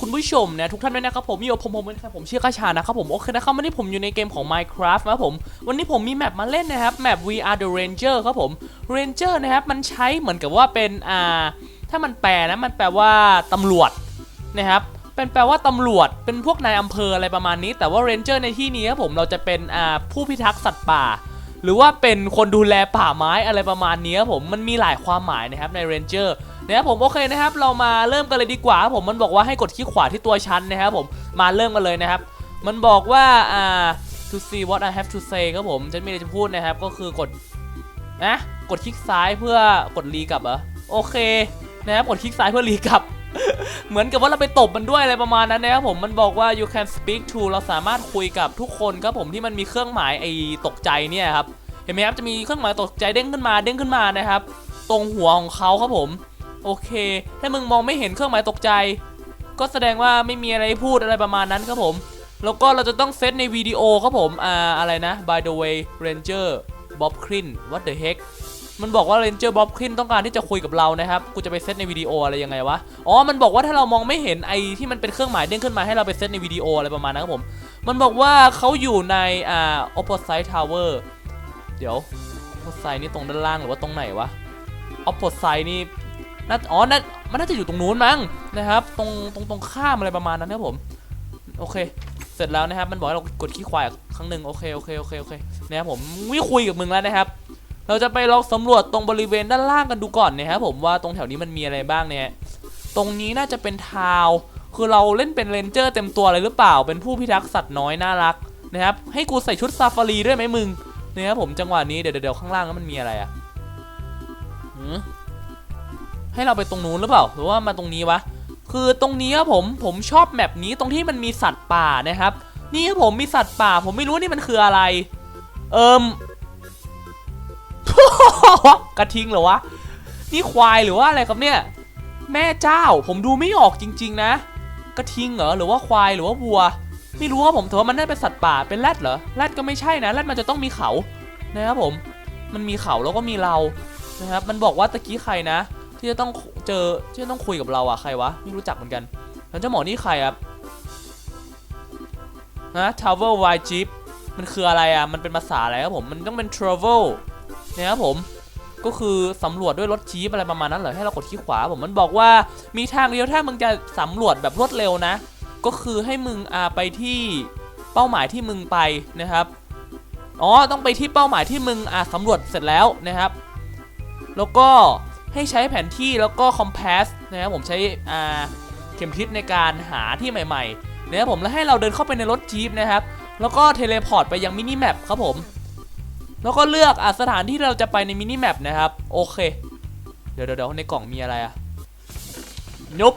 คุณผู้ชมนะทุกท่านด้วยนะครับผมโยผมผมเป็นใครผมชื่อกาชานะครับผมโอเคนะครับวันนี้ผมอยู่ในเกมของ Minecraft นะครับผมวันนี้ผมมีแมปมาเล่นนะครับแมป We Are the Ranger ครับผม Ranger นะครับมันใช้เหมือนกับว่าเป็นอ่าถ้ามันแปลนะมันแปลว่าตำรวจนะครับเป็นแปลว่าตำรวจเป็นพวกนายอำเภออะไรประมาณนี้ แต่ว่า Ranger ในที่นี้ครับผมเราจะเป็นอ่าผู้พิทักษ์สัตว์ป่า หรือว่าเป็นคนดูแลป่าไม้อะไรประมาณนี้ครับผมมันมีหลายความหมายนะครับใน Ranger ะครับผมโอเคนะครับ เรามาเริ่มกันเลยดีกว่าครับผมมันบอกว่าให้กดคลิกขวาที่ตัวชั้นนะครับผมมาเริ่มกันเลยนะครับ มันบอกว่าอ่า to see what I have to say ครับผมฉันมีอะไรจะพูดนะครับ ก็คือกดนะกดคลิกซ้ายเพื่อกดรีกลับเหรอโอเคนะครับกดคลิกซ้ายเพื่อรีกลับ เหมือนกับว่าเราไปตบมันด้วยอะไรประมาณนั้นนะครับผมมันบอกว่า you can speak to เราสามารถคุยกับทุกคนครับผมที่มันมีเครื่องหมายไอ้ตกใจเนี่ยครับเห็นไหมครับจะมีเครื่องหมายตกใจเด้งขึ้นมาเด้งขึ้นมานะครับ ตรงหัวของเขาครับผม โอเค ถ้ามึงมองไม่เห็นเครื่องหมายตกใจ ก็แสดงว่าไม่มีอะไรให้พูดอะไรประมาณนั้นครับผม แล้วก็เราจะต้องเซตในวิดีโอครับผม อ่า อะไรนะ by the way ranger bob crin what the heck มันบอกว่า ranger bob crin ต้องการที่จะคุยกับเรานะครับ กูจะไปเซตในวิดีโออะไรยังไงวะ อ๋อ มันบอกว่าถ้าเรามองไม่เห็นไอ้ที่มันเป็นเครื่องหมายเด้งขึ้นมาให้เราไปเซตในวิดีโออะไรประมาณนั้นครับผม มันบอกว่าเขาอยู่ในอ่า opposite tower เดี๋ยว opposite นี่ตรงด้านล่างหรือว่าตรงไหนวะ opposite นี่ น่าอ๋อน่ามันน่าจะอยู่ตรงนู้นมั้งนะครับ ตรงตรงตรงข้ามอะไรประมาณนั้นนะครับผม โอเค เสร็จแล้วนะครับ มันบอกให้เรากดขี้ควายครั้งหนึ่งโอเคโอเคโอเคโอเคนะครับผมไม่คุยกับมึงแล้วนะครับ เราจะไปลองสำรวจตรงบริเวณด้านล่างกันดูก่อนนะครับผมว่าตรงแถวนี้มันมีอะไรบ้างเนี่ยตรงนี้น่าจะเป็นทาวคือเราเล่นเป็นเรนเจอร์เต็มตัวเลยหรือเปล่า เป็นผู้พิทักษ์สัตว์น้อยน่ารักนะครับ ให้กูใส่ชุดซาฟารีด้วยไหมมึงนะครับผมจังหวะนี้เดี๋ยวเดี๋ยวข้างล่างนั้นมันมีอะไรอะหือ ให้เราไปตรงนู้นหรือเปล่า หรือว่ามาตรงนี้วะ คือตรงนี้ครับผม ผมชอบแมปนี้ตรงที่มันมีสัตว์ป่านะครับ นี่ครับผมมีสัตว์ป่า ผมไม่รู้นี่มันคืออะไร เอิมกระทิงเหรอวะ นี่ควายหรือว่าอะไรครับเนี่ย แม่เจ้า ผมดูไม่ออกจริง ๆ นะ กระทิงเหรอ หรือว่าควายหรือว่าวัว ไม่รู้ว่าผมแต่ว่ามันน่าเป็นสัตว์ป่า เป็นแรดเหรอ แรดก็ไม่ใช่นะ แรดมันจะต้องมีเขา นะครับผม มันมีเขาแล้วก็มีเรา นะครับ มันบอกว่าตะกี้ใครนะ ที่จะต้องเจอที่จะต้องคุยกับเราอะใครวะไม่รู้จักเหมือนกันแล้วเจ้าหมอนี่ใครครับนะ travel y jeep มันคืออะไรอะมันเป็นภาษาอะไรครับผมมันต้องเป็น travel นะครับผมก็คือสำรวจด้วยรถจี๊ปอะไรประมาณนั้นเหรอให้เรากดที่ขวาผมมันบอกว่ามีทางเดียวถ้ามึงจะสำรวจแบบรวดเร็วนะ ก็คือให้มึงอาไปที่เป้าหมายที่มึงไปนะครับอ๋อต้องไปที่เป้าหมายที่มึงอาสำรวจเสร็จแล้วนะครับ แล้วก็ ให้ใช้แผนที่แล้วก็คอมเพสนะครับผมใช้อ่าเข็มทิศในการหาที่ใหม่ๆนะครับผมแล้วให้เราเดินเข้าไปในรถจี๊ปนะครับ แล้วก็เทเลพอร์ตไปยังมินิแมปครับผมแล้วก็เลือกอสถานที่เราจะไปในมินิแมปนะครับ โอเค เดี๋ยวเดี๋ยวในกล่องมีอะไรอะนุบ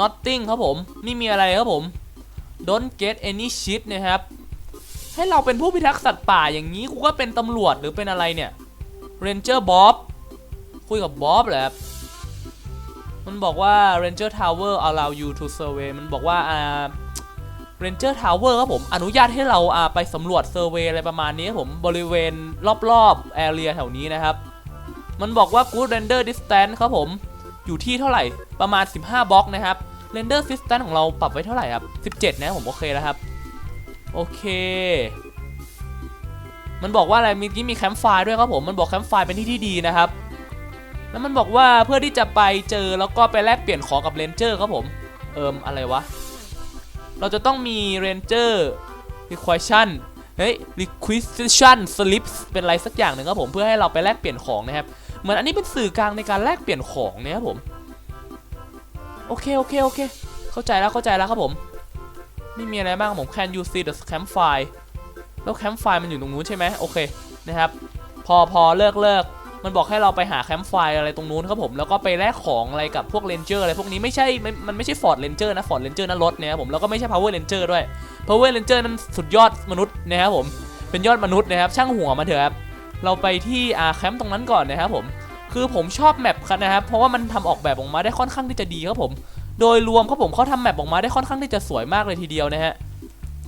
nothing ครับผมไม่มีอะไรครับผม don't get any shit นะครับ ให้เราเป็นผู้พิทักษ์สัตว์ป่าอย่างนี้กูก็เป็นตำรวจหรือเป็นอะไรเนี่ย ranger bob คุยกับบ๊อบเหรอครับมันบอกว่า Ranger Tower allow you to survey มันบอกว่าอ่า Ranger Tower ครับผมอนุญาตให้เราอ่าไปสำรวจเซอร์เวย์อะไรประมาณนี้ครับผมบริเวณรอบๆ area แถวนี้นะครับ มันบอกว่า good render distance ครับผมอยู่ที่เท่าไหร่ประมาณ 15บล็อกนะครับ render distance ของเราปรับไว้เท่าไหร่ครับ 17 นะผมโอเคแล้วครับ โอเค มันบอกว่าอะไรมื่อกี้มีแคมป์ไฟด้วยครับผมมันบอกแคมป์ไฟเป็นที่ที่ดีนะครับ แล้วมันบอกว่าเพื่อที่จะไปเจอแล้วก็ไปแลกเปลี่ยนของกับเรนเจอร์ครับผมเอิมอะไรวะ เราจะต้องมีเรนเจอร์ requisition เฮ้ย requisition slips เป็นอะไรสักอย่างหนึ่งครับผมเพื่อให้เราไปแลกเปลี่ยนของนะครับเหมือนอันนี้เป็นสื่อกลางในการแลกเปลี่ยนของเนะครับผมโอเคโอเคโอเค เข้าใจแล้วเข้าใจแล้วครับผม ไม่มีอะไรมากครับผม can you see the campfire แล้วแคมป์ไฟมันอยู่ตรงนู้นใช่ไหมโอเคนะครับ พอพอเลิกเลิก มันบอกให้เราไปหาแคมป์ไฟอะไรตรงนู้นครับผมแล้วก็ไปแลกของอะไรกับพวกเรนเจอร์อะไรพวกนี้ไม่ใช่ไม่มันไม่ใช่ฟอร์ดเรนเจอร์นะฟอร์ดเรนเจอร์นั่นรถนะครับผมแล้วก็ไม่ใช่พาวเวอร์เรนเจอร์ด้วยพาวเวอร์เรนเจอร์นั้นสุดยอดมนุษย์นะครับผมเป็นยอดมนุษย์นะครับช่างหัวมาเถอะครับเราไปที่อาแคมป์ตรงนั้นก่อนนะครับผมคือผมชอบแมปครับนะครับเพราะว่ามันทำออกแบบออกมาได้ค่อนข้างที่จะดีครับผม โดยรวมครับผมเขาทำแมปออกมาได้ค่อนข้างที่จะสวยมากเลยทีเดียวนะฮะ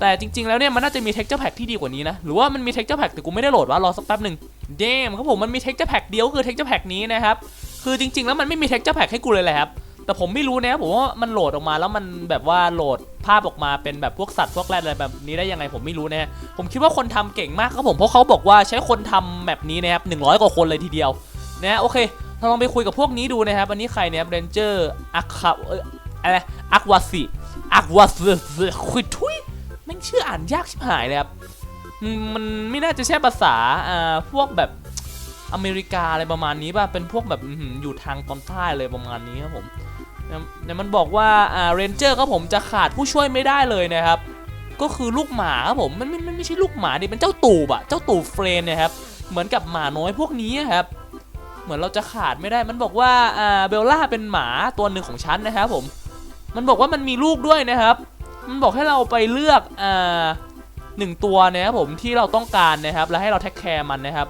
แต่จริง ๆ แล้วเนี่ยมันน่าจะมี texture pack ที่ดีกว่านี้นะ หรือว่ามันมี texture pack แต่กูไม่ได้โหลดวะรอสักแป๊บหนึ่งเดมครับผมมันมี texture pack เดียวคือ texture pack นี้นะครับคือจริง ๆ แล้วมันไม่มี texture pack ให้กูเลยแหละครับแต่ผมไม่รู้นะผมว่ามันโหลดออกมาแล้วมันแบบว่าโหลดภาพออกมาเป็นแบบพวกสัตว์พวกแรดอะไรแบบนี้ได้ยังไงผมไม่รู้นะผมคิดว่าคนทำเก่งมากครับผมเพราะเขาบอกว่าใช้คนทำแบบนี้นะครับ100กว่าคนเลยทีเดียวนะโอเคเราลองไปคุยกับพวกนี้ดูนะครับอันนี้ใครเนี่ยเรนเจอร์อัคคาเอออะไรอักวาสิอักวาสิคุยทุย ชื่ออ่านยากชิบหายเลยครับมันไม่น่าจะใช่ภาษาอ่าพวกแบบอเมริกาอะไรประมาณนี้ป่ะ เป็นพวกแบบอยู่ทางตอนใต้เลยประมาณนี้ครับผมเนี่ยมันบอกว่าอ่าเรนเจอร์ครับผมจะขาดผู้ช่วยไม่ได้เลยนะครับ ก็คือลูกหมาครับผม มันมันมันไม่ใช่ลูกหมาดิเป็นเจ้าตูบอะเจ้าตูบเฟรนเนะครับ เหมือนกับหมาน้อยพวกนี้ครับ เหมือนเราจะขาดไม่ได้ มันบอกว่าอ่าเบลล่าเป็นหมาตัวหนึ่งของฉันนะครับผม มันบอกว่ามันมีลูกด้วยนะครับ มันบอกให้เราไปเลือกอ่าหนึ่งตัวนะครับผมที่เราต้องการนะครับ แล้วให้เราแท็กแคร์มันนะครับ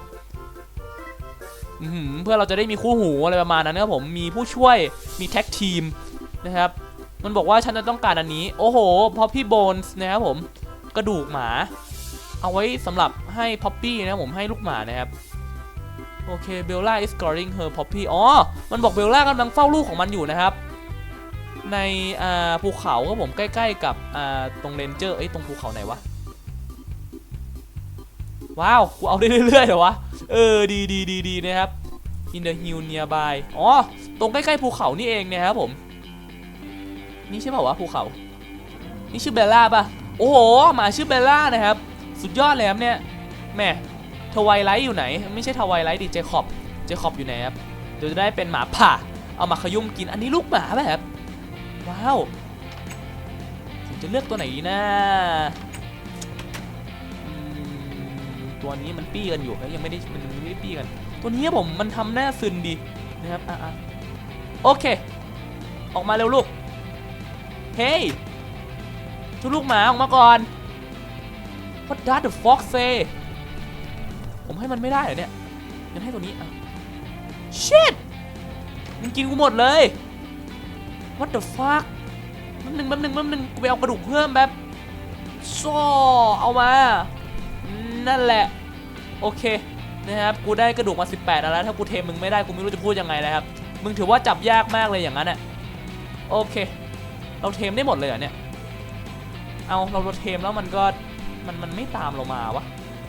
เพื่อเราจะได้มีคู่หูอะไรประมาณนั้นครับผมมีผู้ช่วยมีแท็กทีมนะครับ มันบอกว่าฉันจะต้องการอันนี้ โอ้โหพอพี่โบนส์นะครับผมกระดูกหมา เอาไว้สำหรับให้พ็อปปี้นะครับผมให้ลูกหมานะครับโอเคเบลล่า is guarding her puppy อ๋อ มันบอกเบลล่ากำลังเฝ้าลูกของมันอยู่นะครับ ในภูเขาครับผมใกล้ ๆ กับตรงเรนเจอร์เอ้ตรงภูเขาไหนวะว้าวกูเอาได้เรื่อยๆเหรอวะเออดีดีดีดีนะครับ in the hill nearby อ๋อตรงใกล้ๆภูเขานี่เองนะครับผม นี่ใช่ป่าวะภูเขา นี่ชื่อเบลล่าป่ะโอ้โหหมาชื่อเบลล่านะครับ สุดยอดเลยครับเนี่ยแม่ทวายไลท์อยู่ไหน ไม่ใช่ทวายไลท์ดิเจคอบเจคอบอยู่ไหนครับเดี๋ยวจะได้เป็นหมาป่าเอามาขยุ่มกินอันนี้ลูกหมาป่ะครับ ว้าว ผมจะเลือกตัวไหนดีนะตัวนี้มันปี้กันอยู่ยังไม่ได้มันยังไม่ได้ปี้กัน ตัวนี้ผมมันทำหน้าซึนดีนะครับอะโอเค ออกมาเร็วลูก เฮ้ยทุกลูกหมาออกมาก่อน What does the fox say ผมให้มันไม่ได้เหรอเนี่ยงั้นให้ตัวนี้อะ shit มันกินกูหมดเลย What the fuck แป๊บหนึงแป๊บหนึงแป๊บหนึงกูไปเอากระดูกเพิ่มแบบซ่อเอามา นั่นแหละ โอเคนะครับ กูได้กระดูกมา 18แล้ว ถ้ากูเทมึงไม่ได้ กูไม่รู้จะพูดยังไงนะครับ มึงถือว่าจับยากมากเลยอย่างนั้นอะ โอเค เราเทมได้หมดเลยเหรอเนี่ย เอาเราเทมแล้วมันก็ มันมันไม่ตามเรามาวะ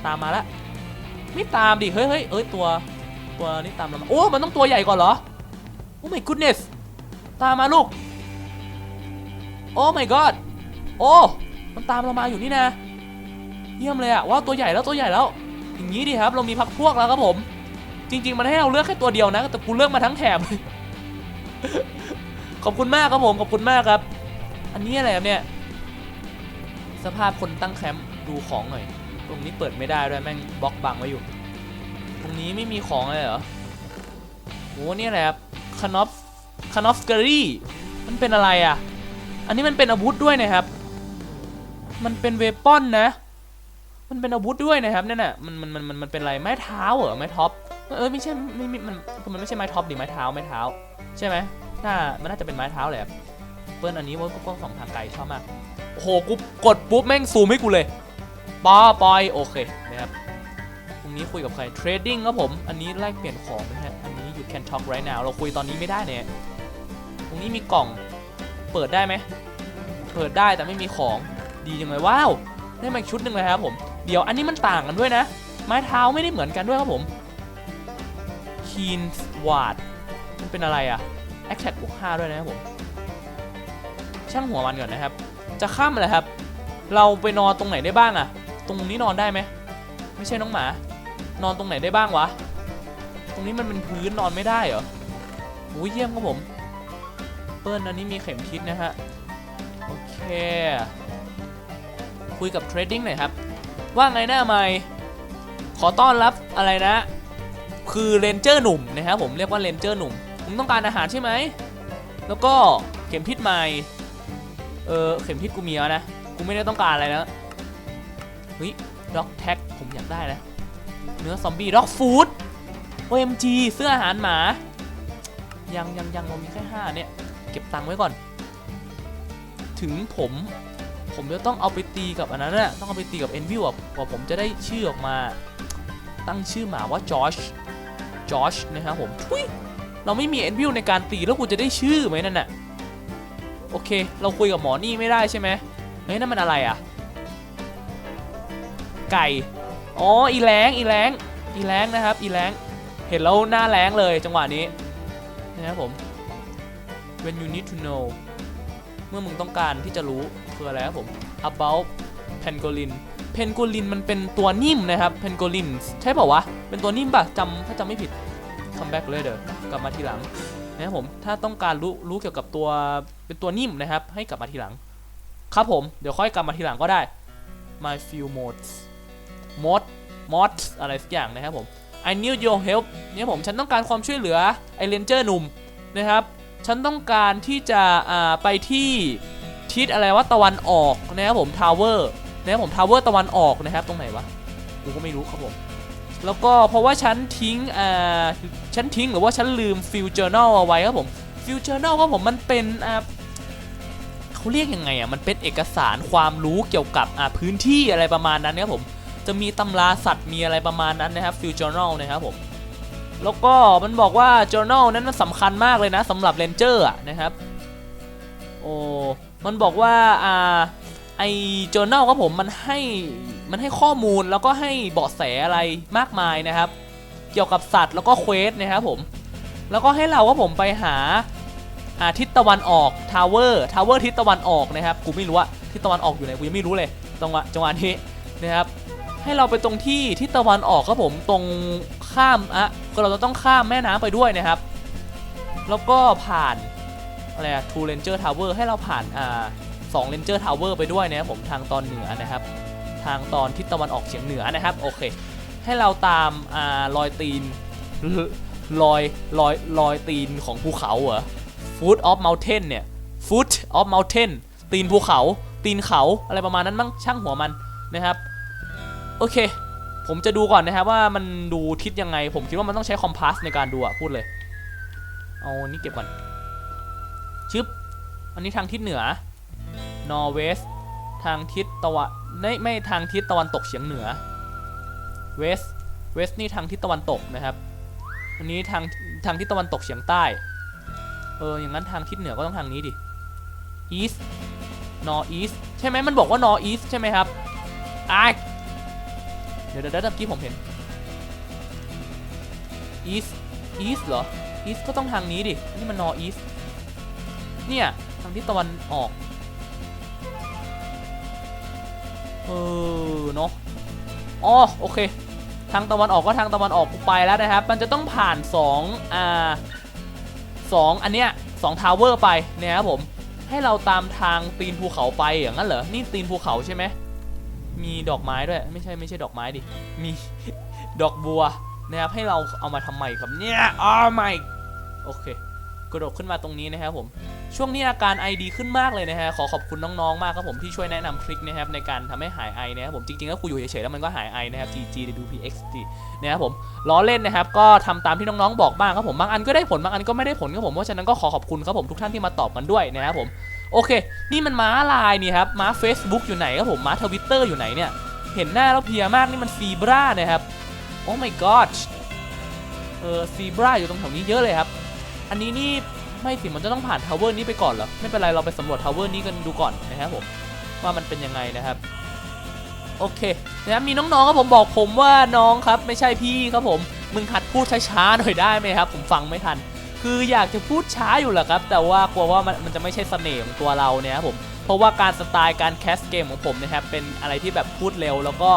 ตามมาแล้วไม่ตามดิ เฮ้ยเฮ้ยเอ้ยตัว ตัวนี้ตามเรามา โอ้ มันต้องตัวใหญ่ก่อนเหรอ โอ้ my goodness ตามมาลูก โอ้ my god โอ้ มันตามเรามาอยู่นี่นะ เยี่ยมเลยอะว้าวตัวใหญ่แล้วตัวใหญ่แล้ว อย่างนี้ดิครับ เรามีพักพวกแล้วครับผม จริง ๆ มันให้เราเลือกแค่ตัวเดียวนะ แต่กูเลือกมาทั้งแถบ ขอบคุณมากครับผม ขอบคุณมากครับ อันนี้อะไรครับเนี่ย สภาพคนตั้งแคมป์ดูของหน่อย ตรงนี้เปิดไม่ได้ด้วยแม่งบล็อกบังไว้อยู่ ตรงนี้ไม่มีของเลยเหรอโหนี่อะไรครับ คานอฟ คานอฟเกอรี่มันเป็นอะไรอะ อันนี้มันเป็นอาวุธด้วยนะครับ มันเป็นเวปอนนะ มันเป็นอาวุธด้วยนะครับนั่นน่ะมันมันมันมันมันเป็นอะไรไม้เท้าเหรอไม้ท็อปเออไม่ใช่ไม่ไม่มันมันไม่ใช่ไม้ท็อปดิไม้เท้าไม้เท้า ใช่ไหมน่ามันน่าจะเป็นไม้เท้าแหละครับเปิ้ลอันนี้ว่าก็สองทางไกลชอบมากโอ้โหกูกดปุ๊บแม่งซูมให้กูเลยปอปอยโอเคนะครับตรงนี้คุยกับใคร trading ครับผม อันนี้แลกเปลี่ยนของนะฮะอันนี้ you can talk right now เราคุยตอนนี้ไม่ได้เนี่ย รงนี้มีกล่อง เปิดได้ไหม เปิดได้แต่ไม่มีของ ดีจังเลยว้าว ได้มาอีกชุดหนึ่งเลยครับผม เดี๋ยวอันนี้มันต่างกันด้วยนะ ไม้เท้าไม่ได้เหมือนกันด้วยครับผม keen ward มันเป็นอะไรอะ attack บวก5ด้วยนะครับผม ช่างหัวมันก่อนนะครับ จะข้ามเลยครับ เราไปนอนตรงไหนได้บ้างอะตรงนี้นอนได้ไหม ไม่ใช่น้องหมา นอนตรงไหนได้บ้างวะ ตรงนี้มันเป็นพื้นนอนไม่ได้เหรอโอ้ยเยี่ยมครับผม ปิลอันนี้มีเข็มทิศนะฮะ โอเค คุยกับเทรดดิ้งหน่อยครับ ว่าไงหน้าไม่ ขอต้อนรับอะไรนะ คือเรนเจอร์หนุ่มนะครับผมเรียกว่าเรนเจอร์หนุ่มมึงต้องการอาหารใช่ไหม แล้วก็เข็มทิศใหม่ เออเข็มทิศกูมีแล้วนะ กูไม่ได้ต้องการอะไรนะเฮ้ยด็อกแท็กผมอยากได้นะเนื้อซอมบี้ด็อกฟู้ด OMG เสื้ออาหารหมา ยังยังยังเรามีแค่ห้าเนี่ย ก็บตังค์ไว้ก่อน ถึงผม ผมจะต้องเอาไปตีกับอันนั้นน่ะต้องเอาไปตีกับเอ็นวิวอะกว่าผมจะได้ชื่อออกมา ตั้งชื่อหมาว่าจอชจอชนะครับผมทุยเราไม่มีเอ็นวิวในการตีแล้วกูจะได้ชื่อไหมนั่นน่ะโอเค เราคุยกับหมอนี่ไม่ได้ใช่ไหมเฮ้ยนั่นมันอะไรอะ ไก่ อ๋อ อีแรงอีแรงอีแรงนะครับ อีแรงเห็นแล้วหน้าแรงเลยจังหวะนี้นะครับผม when you need to know เมื่อมึงต้องการที่จะรู้คืออะไรครับผม about pangolin pangolin มันเป็นตัวนิ่มนะครับ pangolin ใช่เปล่าวะ เป็นตัวนิ่มปะจำถ้าจำไม่ผิด come back later กลับมาทีหลังนะครับผมถ้าต้องการรู้รู้เกี่ยวกับตัวเป็นตัวนิ่มนะครับ ให้กลับมาทีหลัง ครับผมเดี๋ยวค่อยกลับมาทีหลังก็ได้ my few modes mod mod อะไรสักอย่างนะครับผม I need your help เนี่ยผมฉันต้องการความช่วยเหลือไอเรนเจอร์หนุ่มนะครับ ฉันต้องการที่จะไปที่ทิศอะไรว่าตะวันออกนะครับผมทาวเวอร์นะครับผมทาวเวอร์ตะวันออกนะครับตรงไหนวะกูก็ไม่รู้ครับผมแล้วก็เพราะว่าฉันทิ้งอ่าฉันทิ้งหรือว่าฉันลืมฟิวเจอร์นลเอาไว้ครับผมฟิวเจอร์นลครับผมมันเป็นอ่าเขาเรียกยังไงอะมันเป็นเอกสารความรู้เกี่ยวกับอ่าพื้นที่อะไรประมาณนั้นนะครับผมจะมีตำราสัตว์มีอะไรประมาณนั้นนะครับฟิวเจอร์นลนะครับผม แล้วก็มันบอกว่า journal นั้นมันสำคัญมากเลยนะสำหรับ ranger อะนะครับ โอ้ มันบอกว่าอ่าไอ journal ครับผมมันให้มันให้ข้อมูลแล้วก็ให้เบาะแสอะไรมากมายนะครับ เกี่ยวกับสัตว์แล้วก็เควสนะครับผม แล้วก็ให้เราว่าผมไปหาอาทิศตะวันออกทาวเวอร์ทาวเวอร์ทิศตะวันออกนะครับกูไม่รู้ว่าทิศตะวันออกอยู่ไหนกูยังไม่รู้เลยจังหวะจังหวะนี้นะครับให้เราไปตรงที่ทิศตะวันออกครับผมตรง ข้ามอะก็เราจะต้องข้ามแม่น้ำไปด้วยนะครับ แล้วก็ผ่านอะไรอะ Two Ranger Tower ให้เราผ่านอ่าสอง Ranger Tower ไปด้วยนะครับผมทางตอนเหนือนะครับ ทางตอนทิศตะวันออกเฉียงเหนือนะครับโอเค ให้เราตามอ่ารอยตีนรอยรอยรอยตีนของภูเขาเหรอ Foot of Mountain เนี่ย Foot of Mountain ตีนภูเขา ตีนเขาอะไรประมาณนั้นมั้งช่างหัวมันนะครับ โอเค ผมจะดูก่อนนะครับว่ามันดูทิศยังไง ผมคิดว่ามันต้องใช้คอมพาสในการดูอะพูดเลย เอาอันนี้เก็บก่อนชึบอันนี้ทางทิศเหนือนอร์เวสทางทิศตะวันไม่ไม่ทางทิศตะวันตกเฉียงเหนือเวสเวสนี่ทางทิศตะวันตกนะครับ อันนี้ทางทางทิศตะวันตกเฉียงใต้เอออย่างนั้นทางทิศเหนือก็ต้องทางนี้ดิ east north east ใช่ไหมมันบอกว่า north east ใช่ไหมครับอ ดี๋ยวเดี๋ยวเดี๋ยวเมื่อกี้ผมเห็น east east เหรอ east ก็ต้องทางนี้ดิ นี่มัน north east เนี่ยทางที่ตะวันออก เออเนาะอ๋อโอเค ทางตะวันออกก็ทางตะวันออกไปแล้วนะครับ มันจะต้องผ่าน2อ่าสองอันเนี้ยสองทาวเวอร์ไปนะครับผม ให้เราตามทางตีนภูเขาไปอย่างนั้นเหรอ นี่ตีนภูเขาใช่ไหม มีดอกไม้ด้วย ไม่ใช่ไม่ใช่ดอกไม้ดิ มีดอกบัวนะครับให้เราเอามาทำไมครับเนี่ยอ๋อไม่โอเค กระโดดขึ้นมาตรงนี้นะครับผม ช่วงนี้อาการไอดีขึ้นมากเลยนะฮะ ขอขอบคุณน้องๆ มากครับผมที่ช่วยแนะนำทริคนะครับในการทำให้หายไอนะครับผมจริงๆแล้วคุยอยู่เฉยๆแล้วมันก็หายไอนะครับ G G W P X T นะครับผมล้อเล่นนะครับก็ทำตามที่น้องๆ บอกบ้างครับผมบางอันก็ได้ผลบางอันก็ไม่ได้ผลครับผมเพราะฉะนั้นก็ขอขอบคุณครับผมทุกท่านที่มาตอบกันด้วยนะครับผม โอเค นี่มันม้าลายนี่ครับ ม้า Facebook อยู่ไหนครับผม ม้าทวิตเตอร์อยู่ไหนเนี่ย เห็นหน้าแล้วเพียมากนี่มันซีบรานะครับ โอ้ my god เออซีบราอยู่ตรงแถวนี้เยอะเลยครับ อันนี้นี่ไม่สิมันจะต้องผ่านทาวเวอร์นี้ไปก่อนเหรอ ไม่เป็นไรเราไปสำรวจทาวเวอร์นี้กันดูก่อนนะครับผม ว่ามันเป็นยังไงนะครับโอเคนะครับมีน้องๆครับผมบอกผมว่าน้องครับ ไม่ใช่พี่ครับผม มึงหัดพูดช้าๆหน่อยได้ไหมครับ ผมฟังไม่ทัน คืออยากจะพูดช้าอยู่แหละครับ แต่ว่ากลัวว่ามันมันจะไม่ใช่เสน่ห์ของตัวเราเนี่ยครับผมเพราะว่าการสไตล์การแคสเกมของผมนะครับเป็นอะไรที่แบบพูดเร็ว แล้วก็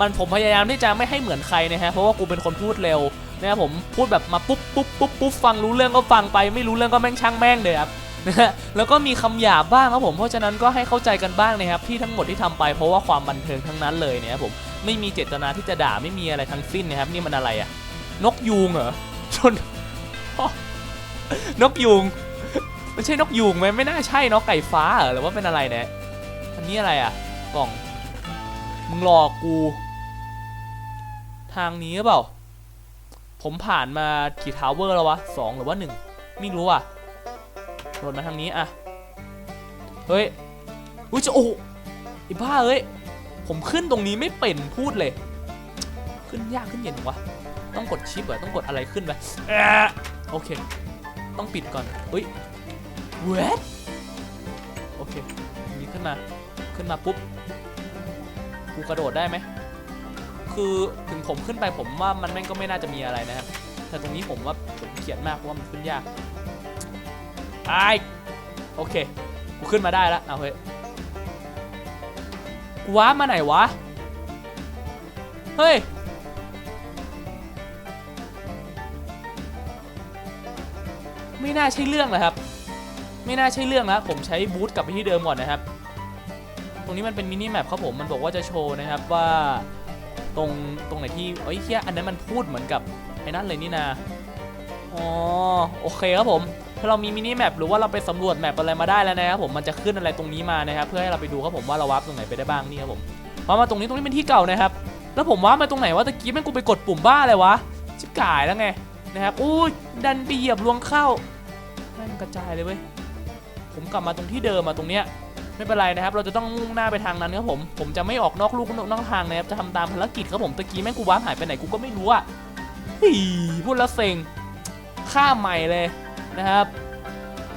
มันผมพยายามที่จะไม่ให้เหมือนใครนะฮะเพราะว่ากูเป็นคนพูดเร็วนะครับผมพูดแบบมาปุ๊บปุ๊บปุ๊บปุ๊บฟังรู้เรื่องก็ฟังไป ไม่รู้เรื่องก็แม่งช่างแม่งเลยครับนะฮะแล้วก็มีคำหยาบบ้างครับผมเพราะฉะนั้นก็ให้เข้าใจกันบ้างนะครับที่ทั้งหมดที่ทำไปเพราะว่าความบันเทิงทั้งนั้นเลยเนี่ยครับผมไม่มีเจตนาที่จะด่าไม่มีอะไรทั้งสิ้นนะครับนี่มันอะไรอะนกยูงเหรอชน นกยูงไม่ใช่นกยูงไหมไม่น่าใช่เนาะไก่ฟ้าเหรอหรือว่าเป็นอะไรเนี่ยอันนี้อะไรอะกล่องมึงหลอกกู ทางนี้หรือเปล่า ผมผ่านมากี่ทาวเวอร์แล้ววะสองหรือว่าหนึ่งไม่รู้อะโดดมาทางนี้อะเฮ้ยอุ้ยจะโอ้ไอ้บ้าเอ้ยผมขึ้นตรงนี้ไม่เป็นพูดเลย ขึ้นยากขึ้นเย็นวะต้องกดชิปเหรอต้องกดอะไรขึ้นไปโอเค ต้องปิดก่อนเฮ้ยเวทมาขึ้นมาปุ๊บกูกระโดดได้ไหมคือถึงผมขึ้นไปผมว่ามันแม่งก็ไม่น่าจะมีอะไรนะครับแต่ตรงนี้ผมว่าผมเขียนมากเพราะว่ามันขึ้นยากไอายโอเคกูขึ้นมาได้แล้วเอาเฮ้ยกูว้ามาไหนวะเฮ้ย ไม่น่าใช่เรื่องเลยครับ ไม่น่าใช่เรื่องแล้วผมใช้บูทกลับไปที่เดิมก่อนนะครับ ตรงนี้มันเป็นมินิแมปครับผมมันบอกว่าจะโชว์นะครับว่าตรงตรงไหนที่เอ้ยเฮียอันนั้นมันพูดเหมือนกับไอ้นั่นเลยนี่นาอ๋อโอเคครับผมถ้าเรามีมินิแมปหรือว่าเราไปสำรวจแมปอะไรมาได้แล้วนะครับผมมันจะขึ้นอะไรตรงนี้มานะครับเพื่อให้เราไปดูครับผมว่าเราวาร์ปตรงไหนไปได้บ้างนี่ครับผมพอมาตรงนี้ตรงนี้เป็นที่เก่านะครับ แล้วผมวาร์ปมาตรงไหนวะตะกี้แม่งกูไปกดปุ่มบ้าอะไรวะชิบก่ายแล้วไงนะครับอุ้ดันไปเหยียบลวงเข้า ม่งกระจายเลยเว้ย ผมกลับมาตรงที่เดิมมาตรงเนี้ยไม่เป็นไรนะครับ เราจะต้องมุ่งหน้าไปทางนั้นครับผม ผมจะไม่ออกนอกลูกนอกทางนะครับ จะทำตามภารกิจครับผม ตะกี้แม่งกูวาร์หายไปไหนกูก็ไม่รู้อะฮ้ยพูดแล้วเซ็ง ข้ามใหม่เลยนะครับ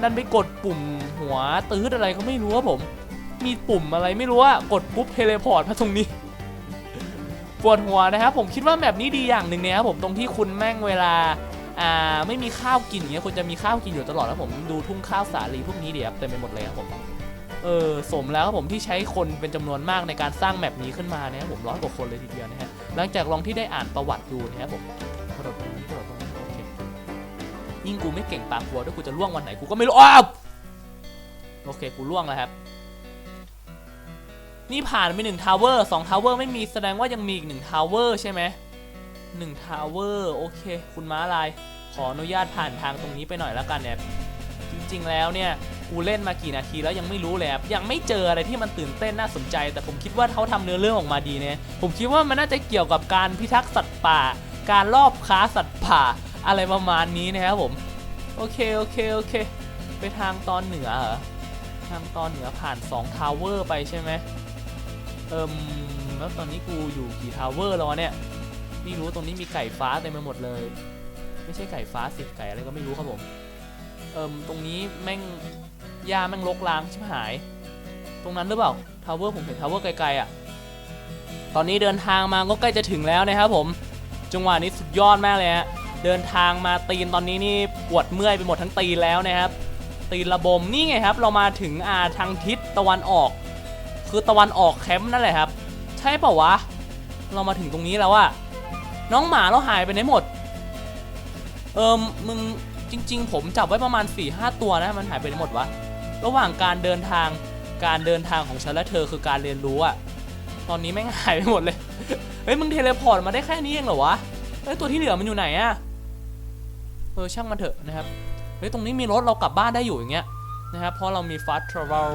ดันไปกดปุ่มหัวตื้ดอะไรก็ไม่รู้ครับผม มีปุ่มอะไรไม่รู้อะกดปุ๊บเทเลพอร์ตมาตรงนี้ปวดหัวนะครับ ผมคิดว่าแบบนี้ดีอย่างหนึ่งเนี่ยครับผมตรงที่คุณแม่งเวลา อ่าไม่มีข้าวกินอย่างเงี้ยคุณจะมีข้าวกินอยู่ตลอดแล้วผมดูทุ่งข้าวสาลีพวกนี้เดี๋ยวเต็มไปหมดเลยครับผมเออสมแล้วครับผมที่ใช้คนเป็นจำนวนมากในการสร้างแมปนี้ขึ้นมานะครับผมร้อยกว่าคนเลยทีเดียวนะฮะหลังจากลองที่ได้อ่านประวัติดูนะครับผมกระโดดตรงนี้กระโดดตรงนี้โอเคยิ่งกูไม่เก่งปากหัวด้วยกูจะล่วงวันไหนกูก็ไม่รู้อ้าวโอเคกูล่วงแล้วครับนี่ผ่านไปหนึ่งทาวเวอร์สองทาวเวอร์ไม่มีแสดงว่ายังมีอีกหนึ่งทาวเวอร์ใช่ไหม หนึ่งทาวเวอร์โอเค คุณม้าลาย ขออนุญาตผ่านทางตรงนี้ไปหน่อยแล้วกันเนี่ยจริงๆแล้วเนี่ยกูเล่นมากี่นาทีแล้วยังไม่รู้เลยครับยังไม่เจออะไรที่มันตื่นเต้นน่าสนใจ แต่ผมคิดว่าเขาทำเนื้อเรื่องออกมาดีเนี่ยผมคิดว่ามันน่าจะเกี่ยวกับการพิทักษ์สัตว์ป่า การลอบค้าสัตว์ป่าอะไรประมาณนี้นะครับผมโอเคโอเคโอเค ไปทางตอนเหนือเหรอทางตอนเหนือผ่าน2ทาวเวอร์ไปใช่ไหมเอิมแล้วตอนนี้กูอยู่กี่ทาวเวอร์แล้วเนี่ย ไม่รู้ตรงนี้มีไก่ฟ้าเต็มไปหมดเลย ไม่ใช่ไก่ฟ้าสิไก่อะไรก็ไม่รู้ครับผมเอิมตรงนี้แม่งหญ้าแม่งรกร้างชิบหาย ตรงนั้นหรือเปล่าทาวเวอร์ผมเห็นทาวเวอร์ไกลๆอะตอนนี้เดินทางมาก็ใกล้จะถึงแล้วนะครับผมจังหวะนี้สุดยอดมากเลยฮะเดินทางมาตีนตอนนี้นี่ปวดเมื่อยไปหมดทั้งตีนแล้วนะครับตีนระบมนี่ไงครับ เรามาถึงอาทางทิศตะวันออก คือตะวันออกแคมป์นั่นแหละครับ ใช่เปล่าวะ เรามาถึงตรงนี้แล้วอะ น้องหมาเราหายไปไหนหมด เอิมมึงจริง ๆ ผมจับไว้ประมาณ4ี่ห้าตัวนะ มันหายไปไหนหมดวะ ระหว่างการเดินทาง การเดินทางของฉันและเธอคือการเรียนรู้อะตอนนี้แม่งหายไปหมดเลย เฮ้ยมึงเทเลพอร์ตมาได้แค่นี้เองเหรอวะ เฮ้ยตัวที่เหลือมันอยู่ไหนอะเออช่างมันเถอะนะครับ เฮ้ยตรงนี้มีรถเรากลับบ้านได้อยู่อย่างเงี้ยนะครับ เพราะเรามี fast travel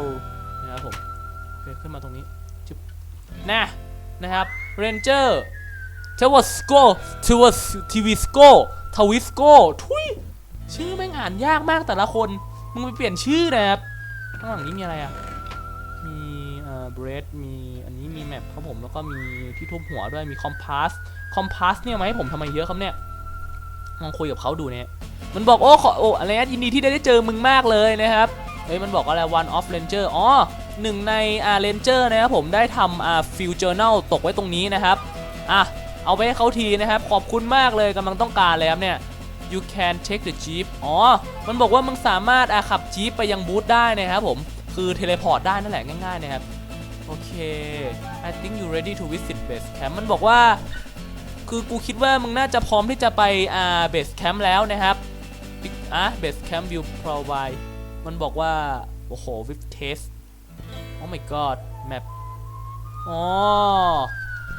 นะครับผมโอเคขึ้นมาตรงนี้จุ๊บนะนะครับเรนเจอร์ เทวสโกเทวสทีวีสโกทวิสโกทุยชื่อแม่งอ่านยากมากแต่ละคน มึงไปเปลี่ยนชื่อนะครับข้างหลังนี้มีอะไรอะ มีเอ่อเบรดมีอันนี้มีแมปครับผมแล้วก็มีที่ทุบหัวด้วยมีคอมพาสคอมพาสเนี่ยมาให้ผมทำไมเยอะครับเนี่ยลองคุยกับเขาดูเนี่ยมันบอกโอ้ขอโอ้อะไรนะยินดีที่ได้เจอมึงมากเลยนะครับเฮ้ยมันบอกอะไร one of ranger อ๋อหนึ่งในอ่า ranger นะครับผมได้ทำอ่า field journal ตกไว้ตรงนี้นะครับอะ เอาไปให้เขาทีนะครับ ขอบคุณมากเลยกำลังต้องการเลยครับเนี่ย you can take the jeep อ๋อ มันบอกว่ามึงสามารถอะขับจี๊ปไปยังบูธได้นะครับผม คือเทเลพอร์ตได้นั่นแหละง่ายๆนะครับ โอเค I think you ready to visit base camp มันบอกว่า คือกูคิดว่ามึงน่าจะพร้อมที่จะไปอ่า base camp แล้วนะครับอะ base camp will provide มันบอกว่า โอ้โห with test oh my god map อ๋อ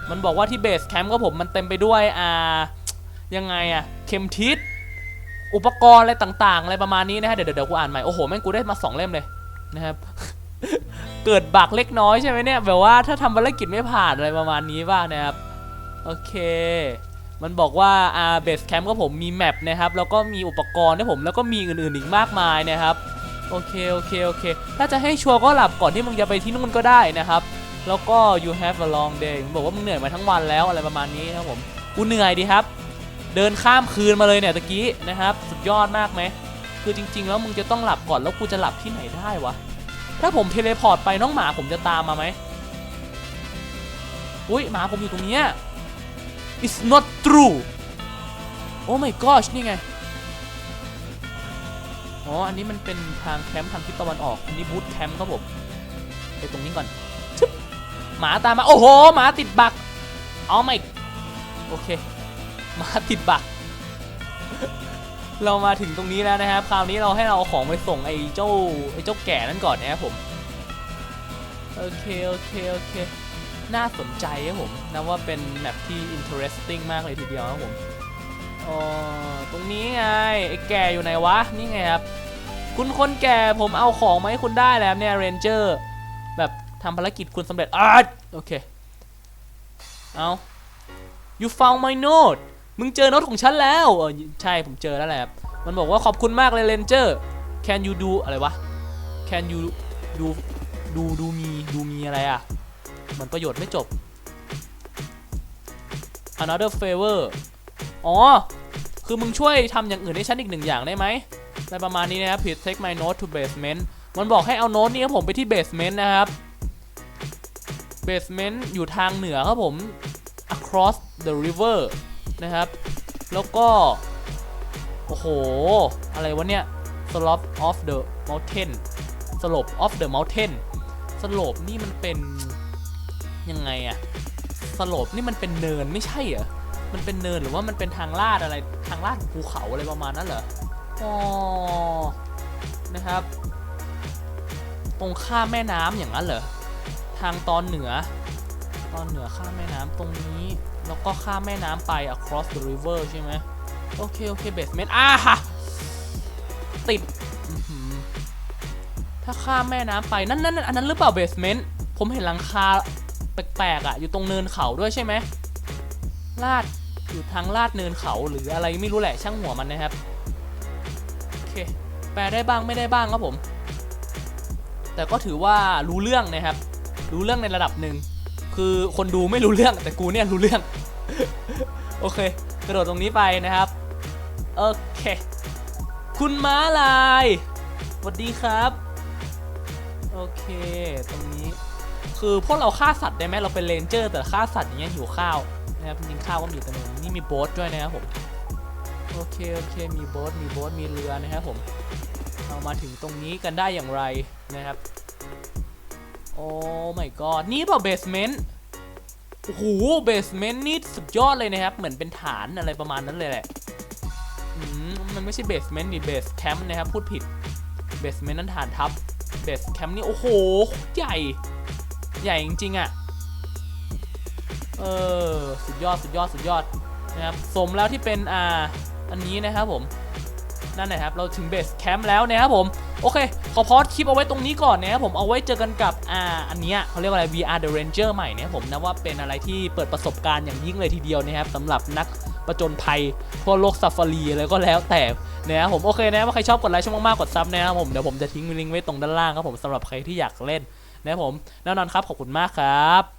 มันบอกว่าที่เบสแคมป์ก็ผมมันเต็มไปด้วยอ่ายังไงอะเข็มทิศอุปกรณ์อะไรต่างๆ อะไรประมาณนี้นะฮะเดี๋ยวเดี๋ยวกูอ่านใหม่โอ้โหแม่งกูได้มาสองเล่มเลยนะครับเกิดบักเล็กน้อยใช่ไหมเนี่ยแบบว่าถ้าทำภารกิจไม่ผ่านอะไรประมาณนี้บ้างนะครับโอเค มันบอกว่าอาเบสแคมป์ก็ผมมีแมปนะครับแล้วก็มีอุปกรณ์ให้ผมแล้วก็มีอื่นๆอีกมากมายนะครับโอเคโอเคโอเคถ้าจะให้ชัวร์ก็หลับก่อนที่มึงจะไปที่นู่นก็ได้นะครับ แล้วก็ you have a long day มึงบอกว่ามึงเหนื่อยมาทั้งวันแล้วอะไรประมาณนี้นะครับผมกูเหนื่อยดีครับ เดินข้ามคืนมาเลยเนี่ยตะกี้นะครับ สุดยอดมากไหมคือจริง ๆ แล้วมึงจะต้องหลับก่อนแล้วกูจะหลับที่ไหนได้วะถ้าผมเทเลพอร์ตไปน้องหมาผมจะตามมาไหมอุ้ยหมาผมอยู่ตรงเนี้ย it's not true oh my gosh นี่ไง อ๋อ อันนี้มันเป็นทางแคมป์ทางทิศตะวันออก อันนี้บูธแคมป์ครับผม ไปตรงนี้ก่อน มาตามมา โอ้โหหมาติดบักเอาไม่โอเคหมาติดบัก เรามาถึงตรงนี้แล้วนะครับ คราวนี้เราให้เราเอาของไปส่งไอ้เจ้าไอ้เจ้าแก่นั่นก่อนนะครับผมโอเคโอเคโอเคน่าสนใจครับผมนับว่าเป็นแมปที่ interesting มากเลยทีเดียวครับผมอ๋อตรงนี้ไงไอ้แก่อยู่ไหนวะนี่ไงครับคุณคนแก่ผมเอาของมาให้คุณได้แล้วเนี่ยเรนเจอร์ ทำภารกิจคุณสำเร็จอ่าโอเค เอา you found my note มึงเจอโน้ตของฉันแล้วเออใช่ผมเจอแล้วแหละครับมันบอกว่าขอบคุณมากเลยเรนเจอร์ can you do อะไรวะ can you do ดูดูมีดูมีอะไรอะ มันประโยชน์ไม่จบ another favor อ๋อ คือมึงช่วยทำอย่างอื่นให้ฉันอีกหนึ่งอย่างได้ไหมอะไรประมาณนี้นะครับ please take my note to basement มันบอกให้เอาโน้ตนี้ผมไปที่ basement นะครับ basement อยู่ทางเหนือครับผม across the river นะครับ แล้วก็ โอ้โห อะไรวะเนี่ย slope of the mountain slope of the mountain slope นี่มันเป็น ยังไงอะ slope นี่มันเป็นเนินไม่ใช่เหรอ มันเป็นเนินหรือว่ามันเป็นทางลาดอะไร ทางลาดภูเขาอะไรประมาณนั้นเหรอ อ๋อ นะครับ ตรงข้ามแม่น้ำอย่างนั้นเหรอ ทางตอนเหนือ ตอนเหนือข้ามแม่น้ำตรงนี้ แล้วก็ข้ามแม่น้ำไป across the river ใช่ไหมโอเค โอเค basement อ่าฮะติด ถ้าข้ามแม่น้ำไป นั่นนั่นนั่นอันนั้นหรือเปล่า basement ผมเห็นหลังคาแปลกๆอะ อยู่ตรงเนินเขาด้วยใช่ไหมลาดอยู่ทางลาดเนินเขาหรืออะไรไม่รู้แหละช่างหัวมันนะครับ โอเค แปลได้บ้างไม่ได้บ้างครับผม แต่ก็ถือว่ารู้เรื่องนะครับ รู้เรื่องในระดับหนึ่งคือคนดูไม่รู้เรื่องแต่กูเนี่ยรู้เรื่อง โอเค กระโดดตรงนี้ไปนะครับ โอเค คุณม้าลายสวัสดีครับ โอเค ตรงนี้ คือพวกเราฆ่าสัตว์ได้ไหมเราเป็นเรนเจอร์แต่ฆ่าสัตว์อย่างเงี้ยหิวข้าวนะครับจริงๆข้าวก็มีแต่หนึ่งนี่มีโบ๊ทด้วยนะครับผมโอเคโอเคมีโบ๊ทมีโบ๊ทมีเรือนะครับผมเรามาถึงตรงนี้กันได้อย่างไรนะครับ โอ้ my god นี่เปล่าเบสเมนต์โอ้โหเบสเมนต์นี่สุดยอดเลยนะครับ เหมือนเป็นฐานอะไรประมาณนั้นเลยแหละมมันไม่ใช่เบสเมนต์ดิเบสแคมป์นะครับ พูดผิดเบสเมนต์นั้นฐานทัพเบสแคมป์นี่ โอ้โห ใหญ่ ใหญ่จริงๆอะ่ะ เออ สุดยอด สุดยอด สุดยอดนะครับ สมแล้วที่เป็น อ่า อันนี้นะครับผม นั่นแหละครับเราถึงเบสแคมป์แล้วนะครับผมโอเคขอพอดคลิปเอาไว้ตรงนี้ก่อนนะครับผมเอาไว้เจอกันกับอ่าอันเนี้ยเขาเรียกว่าอะไร VR The Ranger ใหม่เนี่ยผมนะว่าเป็นอะไรที่เปิดประสบการณ์อย่างยิ่งเลยทีเดียวนะครับสำหรับนักประจนภัยทั่วโลกซาฟารีอะไรก็แล้วแต่นะครับผมโอเคนะว่าใครชอบกดไลค์ช่องมากๆกดซับนะครับผมเดี๋ยวผมจะทิ้งลิงก์ไว้ตรงด้านล่างครับผมสำหรับใครที่อยากเล่นนะครับผมแน่นอนครับขอบคุณมากครับ